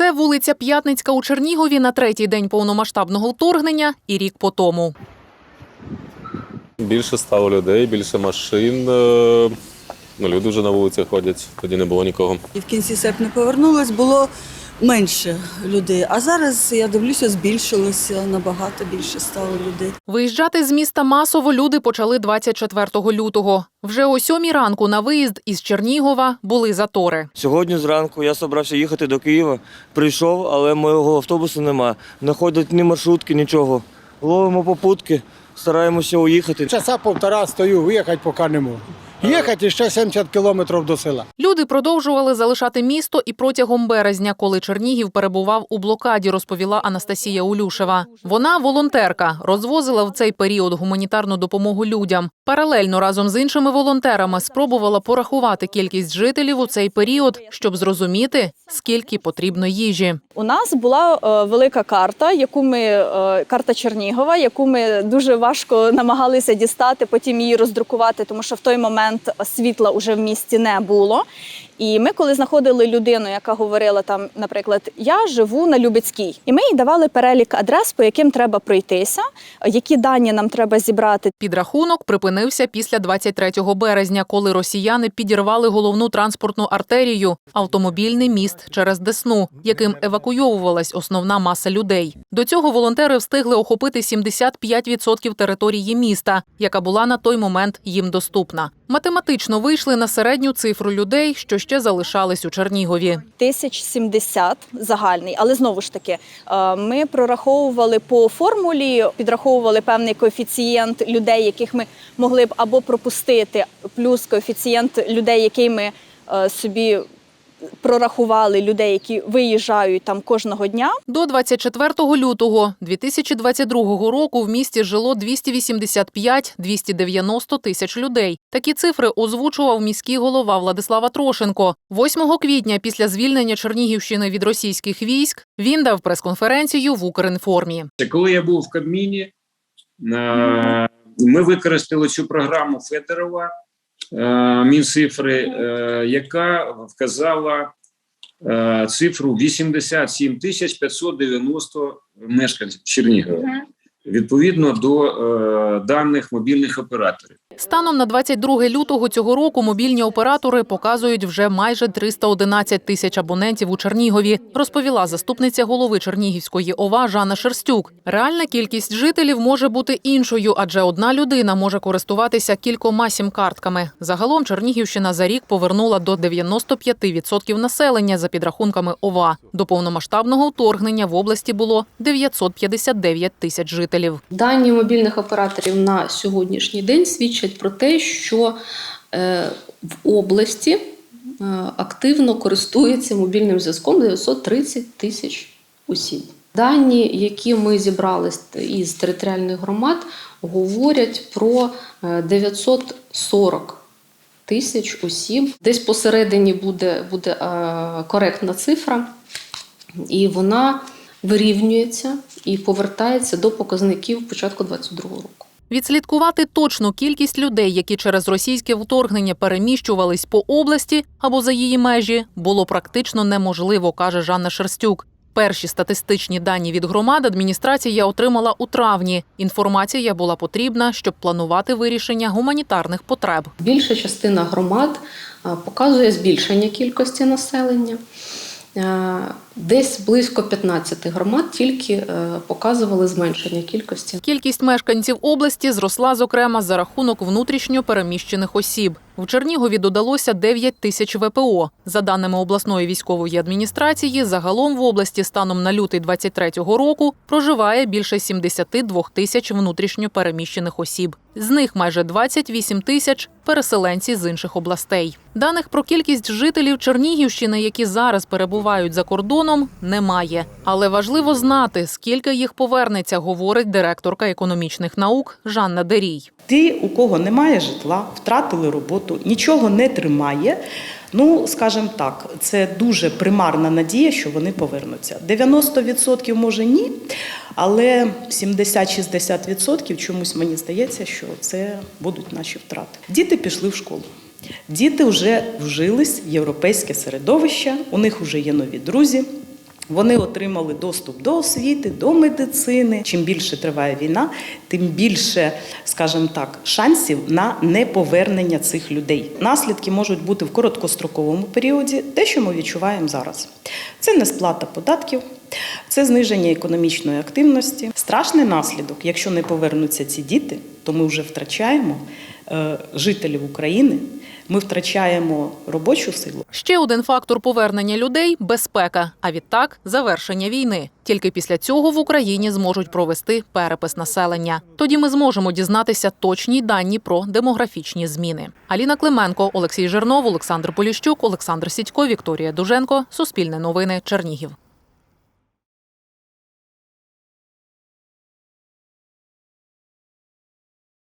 Це вулиця П'ятницька у Чернігові на третій день повномасштабного вторгнення і рік по тому. Більше стало людей, більше машин. е, Ну, люди вже на вулицях ходять, тоді не було нікого. І в кінці серпня повернулось, було менше людей. А зараз я дивлюся, збільшилося набагато більше стало людей. Виїжджати з міста масово люди почали 24 лютого. Вже о сьомій ранку на виїзд із Чернігова були затори. Сьогодні зранку я собрався їхати до Києва. Прийшов, але моєго автобусу нема. Не ходять ні маршрутки, нічого. Ловимо попутки, стараємося уїхати. Часа півтора стою, виїхати поки не можу. Їхати ще 70 кілометрів до села. Люди продовжували залишати місто і протягом березня, коли Чернігів перебував у блокаді, розповіла Анастасія Улюшева. Вона волонтерка, розвозила в цей період гуманітарну допомогу людям. Паралельно разом з іншими волонтерами спробувала порахувати кількість жителів у цей період, щоб зрозуміти, скільки потрібно їжі. У нас була е, велика карта, яку ми е, карта Чернігова, яку ми дуже важко намагалися дістати, потім її роздрукувати, тому що в той момент світла вже в місті не було. І ми, коли знаходили людину, яка говорила там, наприклад, я живу на Любецькій, і ми їй давали перелік адрес, по яким треба пройтися, які дані нам треба зібрати. Підрахунок припинився після 23 березня, коли росіяни підірвали головну транспортну артерію автомобільний міст через Десну, яким евакуйовувалась основна маса людей. До цього волонтери встигли охопити 75% території міста, яка була на той момент їм доступна. Математично вийшли на середню цифру людей, що ще залишались у Чернігові. 1070 загальний, але знову ж таки, е, ми прораховували по формулі, підраховували певний коефіцієнт людей, яких ми могли б або пропустити, плюс коефіцієнт людей, який ми е, собі прорахували людей, які виїжджають там кожного дня. До 24 лютого 2022 року в місті жило 285-290 тисяч людей. Такі цифри озвучував міський голова Владислава Трошенко. 8 квітня, після звільнення Чернігівщини від російських військ, він дав прес-конференцію в Укрінформі. Це коли я був в Кабміні, е, ми використали цю програму Федорова Мінцифри, е, яка вказала е, цифру 87 тисяч 590 мешканців Чернігова. Відповідно до е, даних мобільних операторів. Станом на 22 лютого цього року мобільні оператори показують вже майже 311 тисяч абонентів у Чернігові, розповіла заступниця голови Чернігівської ОВА Жанна Шерстюк. Реальна кількість жителів може бути іншою, адже одна людина може користуватися кількома сім-картками. Загалом Чернігівщина за рік повернула до 95% населення за підрахунками ОВА. До повномасштабного вторгнення в області було 959 тисяч жителів. Дані мобільних операторів на сьогоднішній день свідчать про те, що е, в області е, активно користується мобільним зв'язком 930 тисяч осіб. Дані, які ми зібрали із територіальних громад, говорять про е, 940 тисяч осіб. Десь посередині буде, буде е, коректна цифра, і вона вирівнюється і повертається до показників початку 2022 року. Відслідкувати точну кількість людей, які через російське вторгнення переміщувались по області або за її межі, було практично неможливо, каже Жанна Шерстюк. Перші статистичні дані від громад адміністрація отримала у травні. Інформація була потрібна, щоб планувати вирішення гуманітарних потреб. Більша частина громад показує збільшення кількості населення. Десь близько 15 громад тільки е, показували зменшення кількості. Кількість мешканців області зросла, зокрема, за рахунок внутрішньо переміщених осіб. В Чернігові додалося 9 тисяч ВПО. За даними обласної військової адміністрації, загалом в області станом на лютий 23-го року проживає більше 72 тисяч внутрішньо переміщених осіб. З них майже 28 тисяч переселенці з інших областей. Даних про кількість жителів Чернігівщини, які зараз перебувають за кордоном, немає. Але важливо знати, скільки їх повернеться, говорить директорка економічних наук Жанна Дерій. Ті, у кого немає житла, втратили роботу, нічого не тримає. Ну, скажімо так, це дуже примарна надія, що вони повернуться. 90% може ні, але 70-60% чомусь мені здається, що це будуть наші втрати. Діти пішли в школу. Діти вже вжились в європейське середовище, у них вже є нові друзі. Вони отримали доступ до освіти, до медицини. Чим більше триває війна, тим більше, скажімо так, шансів на неповернення цих людей. Наслідки можуть бути в короткостроковому періоді, те, що ми відчуваємо зараз. Це несплата податків, це зниження економічної активності. Страшний наслідок, якщо не повернуться ці діти, то ми вже втрачаємо жителів України, ми втрачаємо робочу силу. Ще один фактор повернення людей безпека, а відтак завершення війни. Тільки після цього в Україні зможуть провести перепис населення. Тоді ми зможемо дізнатися точні дані про демографічні зміни. Аліна Клименко, Олексій Жернов, Олександр Поліщук, Олександр Сідько, Вікторія Дуженко. Суспільне новини. Чернігів.